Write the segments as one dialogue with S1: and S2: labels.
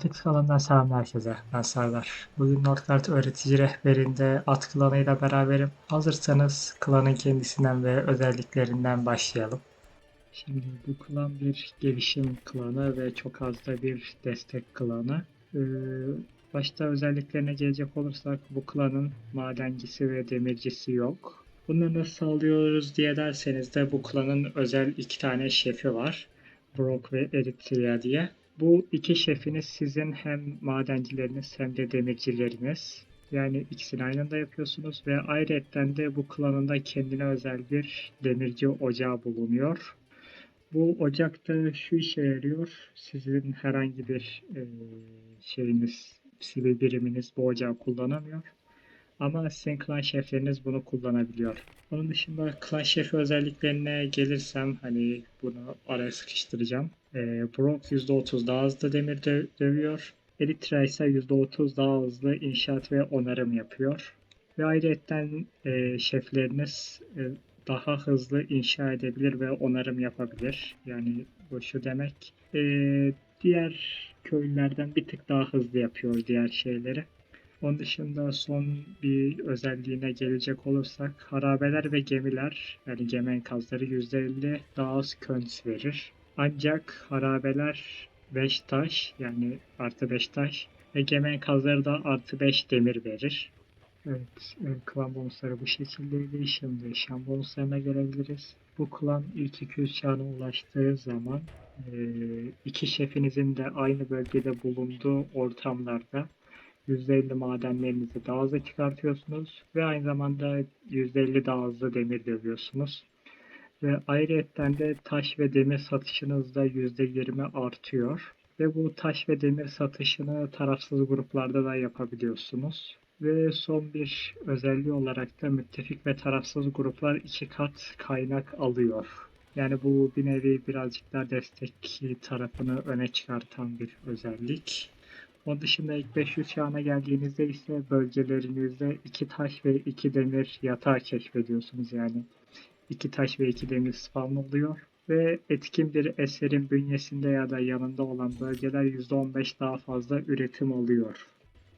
S1: Nortex alanından selam herkese. Ben Serdar. Bugün Nordkart öğretici rehberinde at klanıyla beraberim. Hazırsanız klanın kendisinden ve özelliklerinden başlayalım. Şimdi bu klan bir gelişim klanı ve çok az da bir destek klanı. Ee, başta özelliklerine gelecek olursak bu klanın madencisi ve demircisi yok. Bunları nasıl sağlıyoruz diye derseniz de bu klanın özel iki tane şefi var. Brock ve Eritrea diye. Bu iki şefiniz sizin hem madencileriniz hem de demircileriniz. Yani ikisini aynı anda yapıyorsunuz ve ayrıca de bu klanında kendine özel bir demirci ocağı bulunuyor. Bu ocakta şu işe yarıyor. Sizin herhangi bir e, şeyiniz, sivil biriminiz bu ocağı kullanamıyor. Ama sizin klan şefleriniz bunu kullanabiliyor. Onun dışında klan şefi özelliklerine gelirsem hani bunu araya sıkıştıracağım. E, Brock %30 daha hızlı demir dö- dövüyor. Elytra ise %30 daha hızlı inşaat ve onarım yapıyor. Ve ayrıca e, şefleriniz e, daha hızlı inşa edebilir ve onarım yapabilir. Yani bu şu demek. E, diğer köylülerden bir tık daha hızlı yapıyor diğer şeyleri. Onun dışında son bir özelliğine gelecek olursak harabeler ve gemiler yani gemi enkazları %50 daha az könz verir. Ancak harabeler 5 taş yani artı 5 taş ve gemi enkazları da artı 5 demir verir. Evet, e, klan bonusları bu şekildeydi. Şimdi şan bonuslarına gelebiliriz. Bu klan ilk 200 şana ulaştığı zaman e, iki şefinizin de aynı bölgede bulunduğu ortamlarda %50 madenlerinizi daha hızlı çıkartıyorsunuz ve aynı zamanda %50 daha hızlı demir dövüyorsunuz. Ve ayrıca de taş ve demir satışınız da %20 artıyor. Ve bu taş ve demir satışını tarafsız gruplarda da yapabiliyorsunuz. Ve son bir özelliği olarak da müttefik ve tarafsız gruplar iki kat kaynak alıyor. Yani bu bir nevi birazcık daha destek tarafını öne çıkartan bir özellik. Onun dışında ilk 500 çağına geldiğinizde ise bölgelerinizde iki taş ve iki demir yatağı keşfediyorsunuz yani. İki taş ve iki demir spawn oluyor. Ve etkin bir eserin bünyesinde ya da yanında olan bölgeler %15 daha fazla üretim alıyor.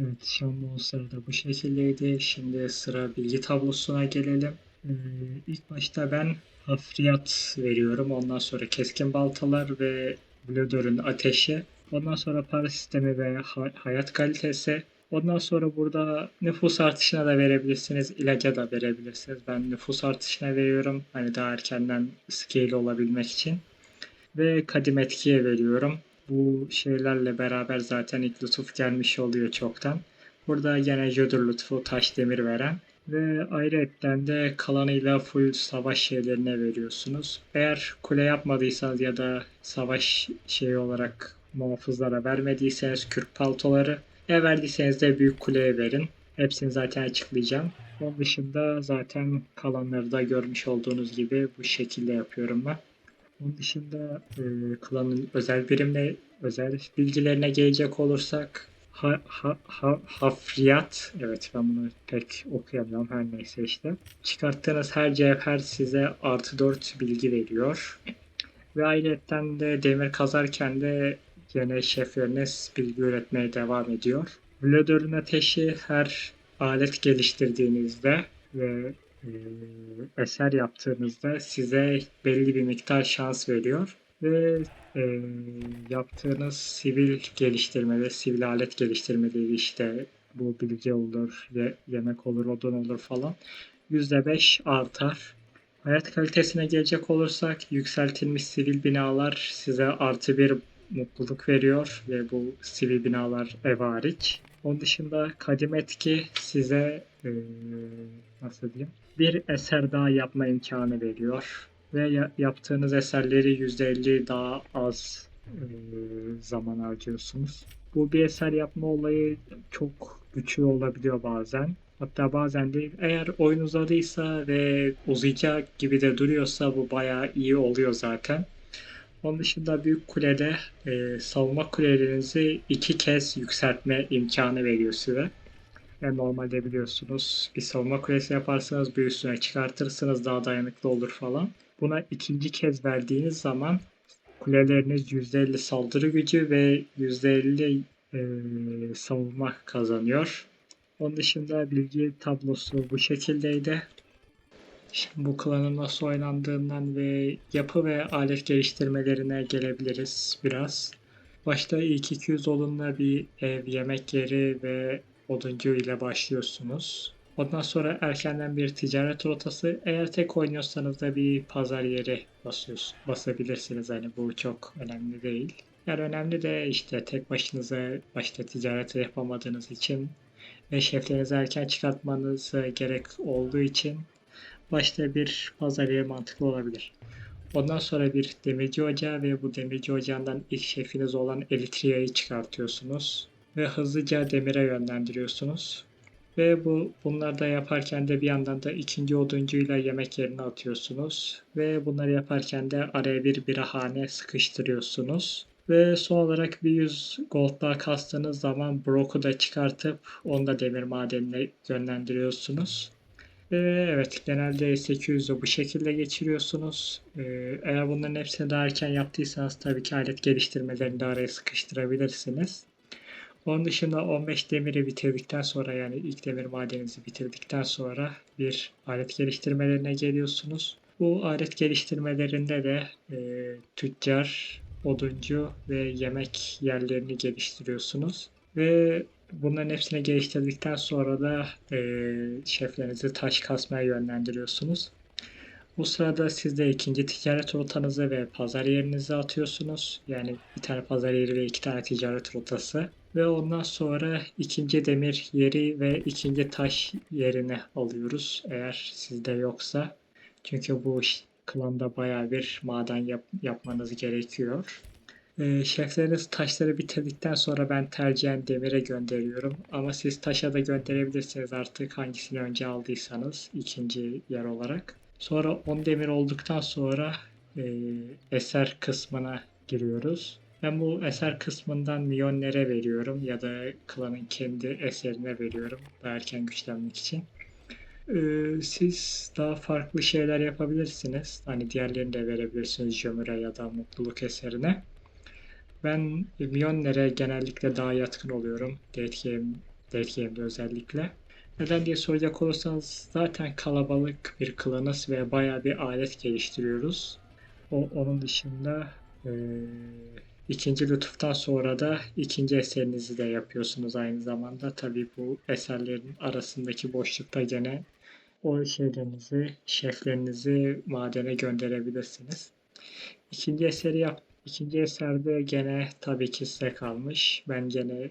S1: Evet, şan monster'ı da bu şekildeydi. Şimdi sıra bilgi tablosuna gelelim. Ee, ilk başta ben hafriyat veriyorum. Ondan sonra keskin baltalar ve Blöder'ın ateşi. Ondan sonra para sistemi ve hayat kalitesi. Ondan sonra burada nüfus artışına da verebilirsiniz, ilaca da verebilirsiniz. Ben nüfus artışına veriyorum. Hani daha erkenden scale olabilmek için. Ve kadim etkiye veriyorum. Bu şeylerle beraber zaten ilk lütuf gelmiş oluyor çoktan. Burada yine Jödür lütfu taş demir veren. Ve ayrıca de kalanıyla full savaş şeylerine veriyorsunuz. Eğer kule yapmadıysanız ya da savaş şeyi olarak muhafızlara vermediyseniz kürk paltoları, eğer verdiyseniz de büyük kuleye verin. Hepsini zaten açıklayacağım. Onun dışında zaten kalanları da görmüş olduğunuz gibi bu şekilde yapıyorum ben. Onun dışında e, klanın özel birimle özel bilgilerine gelecek olursak ha, ha, ha, hafriyat evet ben bunu pek okuyamıyorum her neyse işte. Çıkarttığınız her cevher size artı 4 bilgi veriyor. Ve ayrıca de demir kazarken de Yine şefleriniz bilgi üretmeye devam ediyor. Vladör'ün ateşi her alet geliştirdiğinizde ve e, eser yaptığınızda size belli bir miktar şans veriyor. Ve e, yaptığınız sivil geliştirmede, sivil alet geliştirmede işte bu bilgi olur, ye, yemek olur, odun olur falan %5 artar. Hayat kalitesine gelecek olursak yükseltilmiş sivil binalar size artı bir mutluluk veriyor ve bu sivil binalar ev hariç. Onun dışında kadim etki size e, nasıl diyeyim bir eser daha yapma imkanı veriyor ve ya, yaptığınız eserleri %50 daha az e, zaman harcıyorsunuz. Bu bir eser yapma olayı çok güçlü olabiliyor bazen. Hatta bazen de eğer oyun uzadıysa ve uzayacak gibi de duruyorsa bu bayağı iyi oluyor zaten. Onun dışında büyük kulede e, savunma kulelerinizi iki kez yükseltme imkanı veriyor size. Yani normalde biliyorsunuz bir savunma kulesi yaparsanız bir üstüne çıkartırsınız daha dayanıklı olur falan. Buna ikinci kez verdiğiniz zaman kuleleriniz %50 saldırı gücü ve %50 e, savunma kazanıyor. Onun dışında bilgi tablosu bu şekildeydi. Şimdi bu klanın nasıl oynandığından ve yapı ve alet geliştirmelerine gelebiliriz biraz. Başta ilk 200 olunla bir ev, yemek yeri ve oduncu ile başlıyorsunuz. Ondan sonra erkenden bir ticaret rotası. Eğer tek oynuyorsanız da bir pazar yeri basıyorsunuz, basabilirsiniz. Hani bu çok önemli değil. Yani önemli de işte tek başınıza başta ticareti yapamadığınız için ve şeflerinizi erken çıkartmanız gerek olduğu için başta bir pazar yeri mantıklı olabilir. Ondan sonra bir demirci ocağı ve bu demirci ocağından ilk şefiniz olan Elitria'yı çıkartıyorsunuz. Ve hızlıca demire yönlendiriyorsunuz. Ve bu bunları da yaparken de bir yandan da ikinci oduncuyla yemek yerine atıyorsunuz. Ve bunları yaparken de araya bir birahane sıkıştırıyorsunuz. Ve son olarak bir 100 gold daha kastığınız zaman Brock'u da çıkartıp onu da demir madenine yönlendiriyorsunuz. Ve evet genelde 800'ü bu şekilde geçiriyorsunuz. Ee, eğer bunların hepsini daha erken yaptıysanız tabii ki alet geliştirmelerini de araya sıkıştırabilirsiniz. Onun dışında 15 demiri bitirdikten sonra yani ilk demir madeninizi bitirdikten sonra bir alet geliştirmelerine geliyorsunuz. Bu alet geliştirmelerinde de e, tüccar, oduncu ve yemek yerlerini geliştiriyorsunuz. Ve bunların hepsini geliştirdikten sonra da e, şeflerinizi taş kasmaya yönlendiriyorsunuz. Bu sırada siz de ikinci ticaret rotanızı ve pazar yerinizi atıyorsunuz. Yani bir tane pazar yeri ve iki tane ticaret rotası. Ve ondan sonra ikinci demir yeri ve ikinci taş yerini alıyoruz. Eğer sizde yoksa. Çünkü bu klanda baya bir maden yap yapmanız gerekiyor. Ee, şefleriniz taşları bitirdikten sonra ben tercihen demire gönderiyorum. Ama siz taşa da gönderebilirsiniz artık hangisini önce aldıysanız ikinci yer olarak. Sonra 10 demir olduktan sonra e, eser kısmına giriyoruz. Ben bu eser kısmından milyonlere veriyorum ya da klanın kendi eserine veriyorum daha erken güçlenmek için. Ee, siz daha farklı şeyler yapabilirsiniz. Hani diğerlerini de verebilirsiniz Jömür'e ya da mutluluk eserine. Ben milyonlere genellikle daha yatkın oluyorum. Date, game, özellikle. Neden diye soracak olursanız zaten kalabalık bir klanız ve baya bir alet geliştiriyoruz. O, onun dışında e, ikinci lütuftan sonra da ikinci eserinizi de yapıyorsunuz aynı zamanda. Tabii bu eserlerin arasındaki boşlukta gene o şeylerinizi, şeflerinizi madene gönderebilirsiniz. İkinci eseri yap İkinci eserde gene tabii ki size kalmış. Ben gene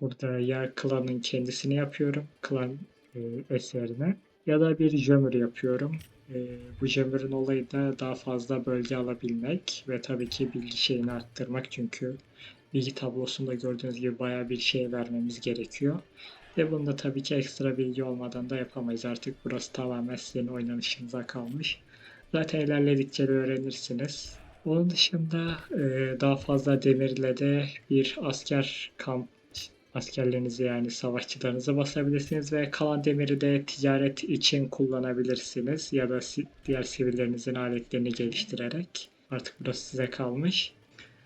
S1: burada ya klanın kendisini yapıyorum, klan e, eserine ya da bir jömür yapıyorum. E, bu jömürün olayı da daha fazla bölge alabilmek ve tabii ki bilgi şeyini arttırmak çünkü bilgi tablosunda gördüğünüz gibi baya bir şey vermemiz gerekiyor. Ve bunu da tabii ki ekstra bilgi olmadan da yapamayız. Artık burası tamamen sizin oynanışınıza kalmış. Zaten ilerledikçe de öğrenirsiniz. Onun dışında e, daha fazla demirle de bir asker kamp askerlerinizi yani savaşçılarınızı basabilirsiniz ve kalan demiri de ticaret için kullanabilirsiniz ya da diğer sivillerinizin aletlerini geliştirerek. Artık burası size kalmış.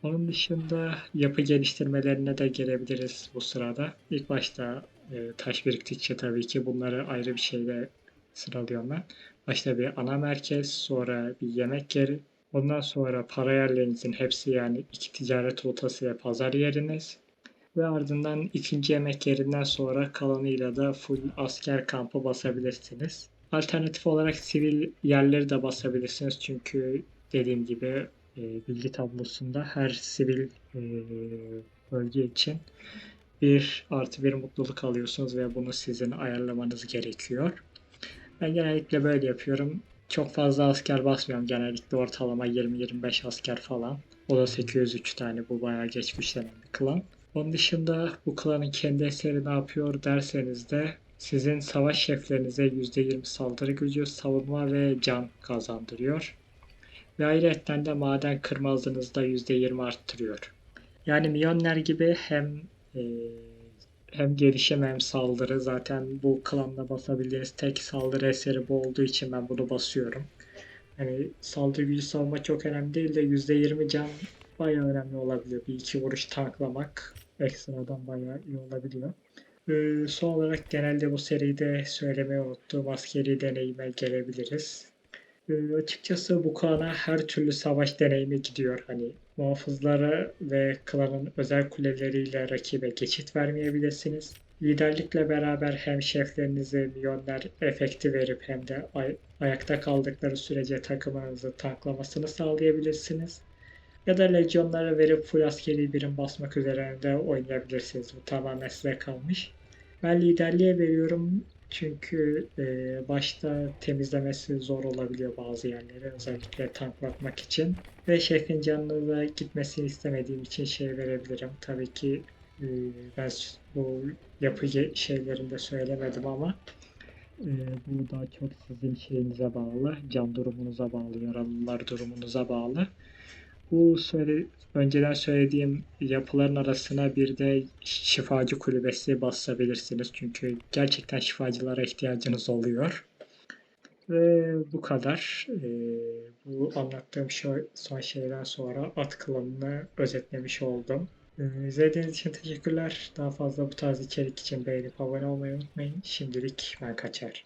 S1: Onun dışında yapı geliştirmelerine de gelebiliriz bu sırada. İlk başta e, taş biriktikçe tabii ki bunları ayrı bir şeyle sıralıyorum ben. Başta bir ana merkez, sonra bir yemek yeri, Ondan sonra para yerlerinizin hepsi yani iki ticaret rotası ve pazar yeriniz. Ve ardından ikinci yemek yerinden sonra kalanıyla da full asker kampı basabilirsiniz. Alternatif olarak sivil yerleri de basabilirsiniz. Çünkü dediğim gibi e, bilgi tablosunda her sivil e, bölge için bir artı bir mutluluk alıyorsunuz ve bunu sizin ayarlamanız gerekiyor. Ben genellikle böyle yapıyorum. Çok fazla asker basmıyorum genellikle ortalama 20-25 asker falan. O da 803 tane bu bayağı geç güçlenen bir klan. Onun dışında bu klanın kendi eseri ne yapıyor derseniz de sizin savaş şeflerinize %20 saldırı gücü, savunma ve can kazandırıyor. Ve ayrıca de maden kırma hızınızı %20 arttırıyor. Yani Mjolnir gibi hem e, hem gelişim hem saldırı. Zaten bu klanda basabildiğiniz tek saldırı eseri bu olduğu için ben bunu basıyorum. Yani saldırı gücü savunma çok önemli değil de %20 can bayağı önemli olabiliyor. Bir iki vuruş tanklamak ekstradan bayağı iyi olabiliyor. Ee, son olarak genelde bu seride söylemeyi unuttuğum askeri deneyime gelebiliriz. Ee, açıkçası bu klana her türlü savaş deneyimi gidiyor. Hani muhafızlara ve klanın özel kuleleriyle rakibe geçit vermeyebilirsiniz. Liderlikle beraber hem şeflerinize milyonlar efekti verip hem de ay- ayakta kaldıkları sürece takımınızı tanklamasını sağlayabilirsiniz. Ya da lejyonlara verip full askeri birim basmak üzerinde oynayabilirsiniz. Bu tamamen size kalmış. Ben liderliğe veriyorum çünkü e, başta temizlemesi zor olabiliyor bazı yerleri özellikle tanklatmak için. Ve şefin canını da gitmesini istemediğim için şey verebilirim. Tabii ki e, ben bu yapı ge- şeylerinde söylemedim ama e, bu daha çok sizin şeyinize bağlı, can durumunuza bağlı, yaralılar durumunuza bağlı. Bu söyle, önceden söylediğim yapıların arasına bir de şifacı kulübesi basabilirsiniz. Çünkü gerçekten şifacılara ihtiyacınız oluyor. Ve bu kadar. Ee, bu anlattığım şey, son şeyden sonra at klanını özetlemiş oldum. Ee, izlediğiniz için teşekkürler. Daha fazla bu tarz içerik için beğenip abone olmayı unutmayın. Şimdilik ben kaçar.